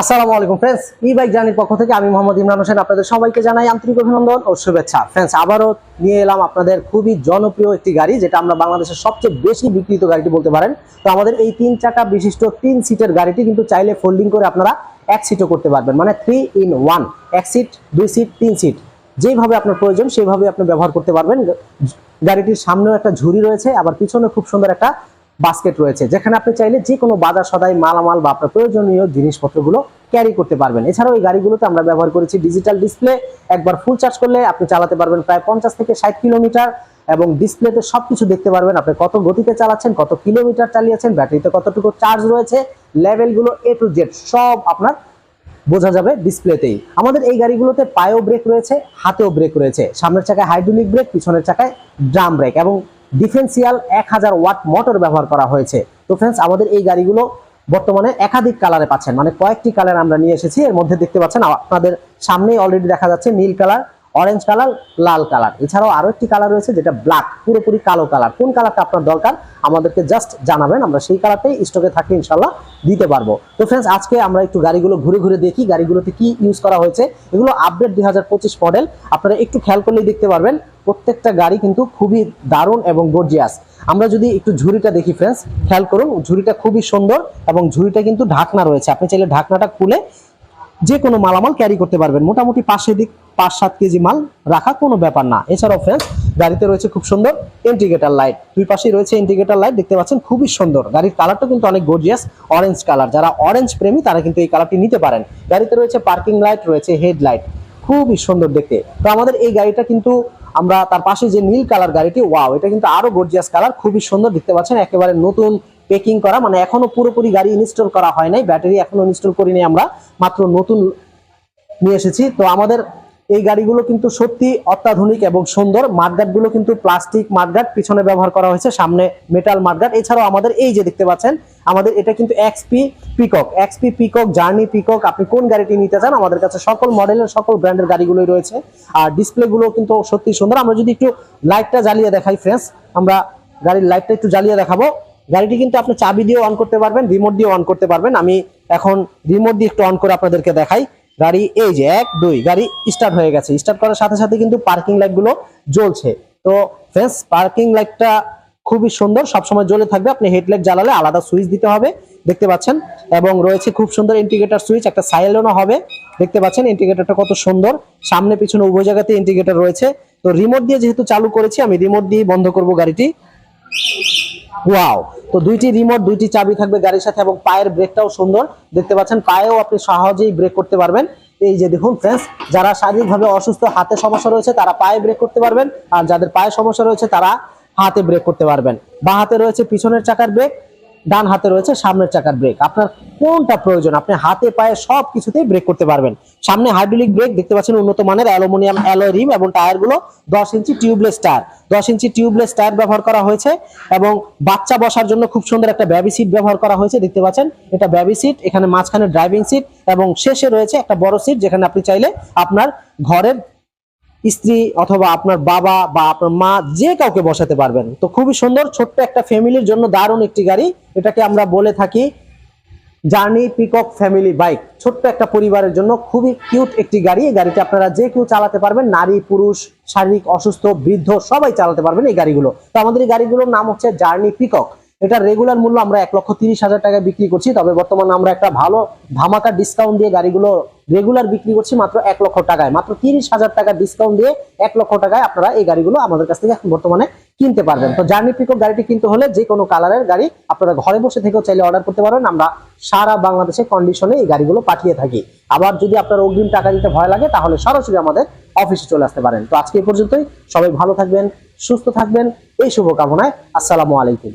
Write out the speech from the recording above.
আসসালামু আলাইকুম ফ্রেন্ডস ই বাইক জার্নির পক্ষ থেকে আমি মোহাম্মদ ইমরান হোসেন আপনাদের সবাইকে জানাই আন্তরিক অভিনন্দন ও শুভেচ্ছা। ফ্রেন্ডস আবারও নিয়ে এলাম আপনাদের খুবই জনপ্রিয় একটি গাড়ি, যেটা আমরা বাংলাদেশের সবচেয়ে বেশি বিক্রিত গাড়িটি বলতে পারেন। তো আমাদের এই তিন চাকা বিশিষ্ট তিন সিটের গাড়িটি কিন্তু চাইলে ফোল্ডিং করে আপনারা এক সিটও করতে পারবেন মানে থ্রি ইন ওয়ান এক সিট দুই সিট তিন সিট যেইভাবে আপনার প্রয়োজন সেইভাবে আপনি ব্যবহার করতে পারবেন। গাড়িটির সামনেও একটা ঝুড়ি রয়েছে, আবার পিছনে খুব সুন্দর একটা বাস্কেট রয়েছে, যেখানে আপনি চাইলে যে কোনো বাজার সদাই মালামাল বা আপনার প্রয়োজনীয় জিনিসপত্রগুলো ক্যারি করতে পারবেন। এছাড়াও এই গাড়িগুলোতে আমরা ব্যবহার করেছি ডিজিটাল ডিসপ্লে একবার ফুল চার্জ করলে আপনি চালাতে পারবেন প্রায় পঞ্চাশ থেকে ষাট কিলোমিটার এবং ডিসপ্লেতে সব কিছু দেখতে পারবেন আপনি কত গতিতে চালাচ্ছেন, কত কিলোমিটার চালিয়েছেন, ব্যাটারিতে কতটুকু চার্জ রয়েছে লেভেলগুলো এ টু জেড সব আপনার বোঝা যাবে ডিসপ্লেতেই আমাদের এই গাড়িগুলোতে পায়েও ব্রেক রয়েছে, হাতেও ব্রেক রয়েছে। সামনের চাকায় হাইড্রোলিক ব্রেক পিছনের চাকায় ড্রাম ব্রেক এবং ডিফেন্সিয়াল এক হাজার ওয়াট মোটর ব্যবহার করা হয়েছে। তো ফ্রেন্ডস আমাদের এই গাড়িগুলো বর্তমানে একাধিক কালারে পাচ্ছেন। মানে কয়েকটি কালার আমরা নিয়ে এসেছি। এর মধ্যে দেখতে পাচ্ছেন আপনাদের সামনেই অলরেডি দেখা যাচ্ছে নীল কালার অরেঞ্জ কালার লাল কালার এছাড়াও আরও একটি কালার রয়েছে, যেটা ব্ল্যাক পুরোপুরি কালো কালার কোন কালারটা আপনার দরকার, আমাদেরকে জাস্ট জানাবেন। আমরা সেই কালারটাই স্টকে থাকলে ইনশাল্লাহ দিতে পারব। তো ফ্রেন্ডস আজকে আমরা একটু গাড়িগুলো ঘুরে ঘুরে দেখি, গাড়িগুলোতে কি ইউজ করা হয়েছে। এগুলো আপডেট দুই হাজার পঁচিশ মডেল আপনারা একটু খেয়াল করলেই দেখতে পারবেন। প্রত্যেকটা গাড়ি কিন্তু খুবই দারুণ এবং গর্জিয়াস আমরা যদি একটু ঝুড়িটা দেখি ফ্রেন্ডস খেয়াল করুন, ঝুড়িটা খুবই সুন্দর এবং ঝুড়িটা কিন্তু ঢাকনা রয়েছে। আপনি চাইলে ঢাকনাটা খুলে যে কোনো মালামাল ক্যারি করতে পারবেন। মোটামুটি পাশে দিক, পাঁচ সাত কেজি মাল রাখা কোনো ব্যাপার না। এছাড়াও ফ্রেন্ডস গাড়িতে রয়েছে খুব সুন্দর ইন্ডিকেটার লাইট দুই পাশেই রয়েছে ইন্ডিকেটার লাইট দেখতে পাচ্ছেন খুবই সুন্দর। গাড়ির কালারটা কিন্তু অনেক গর্জিয়াস অরেঞ্জ কালার যারা অরেঞ্জ প্রেমী, তারা কিন্তু এই কালারটি নিতে পারেন। গাড়িতে রয়েছে পার্কিং লাইট রয়েছে হেডলাইট খুবই সুন্দর দেখতে। তো আমাদের এই গাড়িটা কিন্তু আমরা তার পাশে যে নীল কালার গাড়িটি, ওয়াও, এটা কিন্তু আরও গর্জিয়াস কালার, খুবই সুন্দর, দেখতে পাচ্ছেন, একেবারে নতুন পেকিং করা মানে এখনও পুরোপুরি গাড়ি ইনস্টল করা হয় নাই ব্যাটারি এখনও ইনস্টল করিনি আমরা, মাত্র নতুন নিয়ে এসেছি। তো আমাদের এই গাড়িগুলো কিন্তু সত্যি অত্যাধুনিক এবং সুন্দর। মাঠগাটগুলো কিন্তু প্লাস্টিক মাঠগাট পিছনে ব্যবহার করা হয়েছে, সামনে মেটাল মাঠগাট এছাড়াও আমাদের এই যে দেখতে পাচ্ছেন, আমাদের এটা কিন্তু XP Peacock XP Peacock journey Peacock আপনি কোন গাড়িটি নিতে চান, আমাদের কাছে সকল মডেলের, সকল ব্র্যান্ডের গাড়িগুলোই রয়েছে। আর ডিসপ্লে গুলো কিন্তু সত্যি সুন্দর। আমরা যদি একটু লাইটটা জ্বালিয়ে দেখাই ফ্রেন্ডস আমরা গাড়ির লাইটটা একটু জ্বালিয়ে দেখাবো। গাড়িটি কিন্তু আপনি চাবি দিয়ে অন করতে পারবেন রিমোট দিয়ে অন করতে পারবেন। আমি এখন রিমোট দিয়ে একটু অন করে আপনাদেরকে দেখাই। গাড়ি এই যে এক, দুই, গাড়ি স্টার্ট হয়ে গেছে। স্টার্ট করার সাথে সাথে কিন্তু পার্কিং লাইটগুলো জ্বলছে। তো ফ্রেন্ডস পার্কিং লাইটটা খুবই সুন্দর, সবসময় জ্বলে থাকবে। আপনি হেডলাইট জ্বালালে আলাদা সুইচ দিতে হবে, দেখতে পাচ্ছেন? এবং রয়েছে খুব সুন্দর ইন্ডিকেটর সুইচ একটা সাইলেনও হবে, দেখতে পাচ্ছেন? ইন্ডিকেটরটা কত সুন্দর। সামনে পিছনে উভয় জায়গাতে ইন্ডিকেটর রয়েছে। তো রিমোট দিয়ে যেহেতু চালু করেছি, আমি রিমোট দিয়ে বন্ধ করব গাড়িটি। ওয়াও তো দুইটি রিমোট দুইটি চাবি থাকবে গাড়ির সাথে এবং পায়ের ব্রেকটাও সুন্দর। দেখতে পাচ্ছেন, পায়েও আপনি সহজেই ব্রেক করতে পারবেন। এই যে দেখুন ফ্রেন্ডস যারা শারীরিকভাবে অসুস্থ, হাতে সমস্যা রয়েছে, তারা পায়ে ব্রেক করতে পারবেন। আর যাদের পায়ে সমস্যা রয়েছে, তারা হাতে ব্রেক করতে পারবেন। বা হাতে রয়েছে পিছনের চাকার ব্রেক ডান হাতে রয়েছে, সামনের চাকার ব্রেক আপনার কোনটা প্রয়োজন? আপনি হাতে, পায়ে সব কিছুতেই ব্রেক করতে পারবেন। সামনে হাইড্রোলিক ব্রেক দেখতে পাচ্ছেন উন্নত মানের অ্যালুমিনিয়াম অ্যালয় রিম এবং টায়ারগুলো দশ ইঞ্চি টিউবলেস টায়ার দশ ইঞ্চি টিউবলেস টায়ার ব্যবহার করা হয়েছে এবং বাচ্চা বসার জন্য খুব সুন্দর একটা ব্যাবি সিট ব্যবহার করা হয়েছে, দেখতে পাচ্ছেন? এটা ব্যাবি সিট এখানে মাঝখানে ড্রাইভিং সিট এবং শেষে রয়েছে একটা বড় সিট যেখানে আপনি চাইলে আপনার ঘরের স্ত্রী অথবা আপনার বাবা বা আপনার মা যে কাউকে বসাতে পারবেন। তো খুবই সুন্দর, ছোট্ট একটা ফ্যামিলির জন্য দারুণ একটি গাড়ি। এটাকে আমরা বলে থাকি জার্নি পিকক ফ্যামিলি বাইক। ছোট্ট একটা পরিবারের জন্য খুবই কিউট একটি গাড়ি। এই গাড়িটা আপনারা যে কেউ চালাতে পারবেন, নারী, পুরুষ, শারীরিক অসুস্থ, বৃদ্ধ সবাই চালাতে পারবেন এই গাড়িগুলো। তো আমাদের এই গাড়িগুলোর নাম হচ্ছে জার্নি পিকক। এটা রেগুলার মূল্য আমরা এক লক্ষ তিরিশ হাজার টাকায় বিক্রি করছি, তবে বর্তমানে আমরা একটা ভালো ধামাকা ডিসকাউন্ট দিয়ে গাড়িগুলো রেগুলার বিক্রি করছি মাত্র এক লক্ষ টাকায়। মাত্র তিরিশ হাজার টাকা ডিসকাউন্ট দিয়ে এক লক্ষ টাকায় আপনারা এই গাড়িগুলো আমাদের কাছ থেকে এখন বর্তমানে কিনতে পারবেন। তো জার্নি পিকক গাড়িটি কিনতে হলে যে কোনো কালারের গাড়ি আপনারা ঘরে বসে থেকেও চাইলে অর্ডার করতে পারবেন আমরা সারা বাংলাদেশে কন্ডিশনে এই গাড়িগুলো পাঠিয়ে থাকি। আবার যদি আপনার অগ্রিম টাকা দিতে ভয় লাগে, তাহলে সরাসরি আমাদের অফিসে চলে আসতে পারেন। তো আজকে পর্যন্তই। সবাই ভালো থাকবেন, সুস্থ থাকবেন। এই শুভকামনায় আসসালামু আলাইকুম।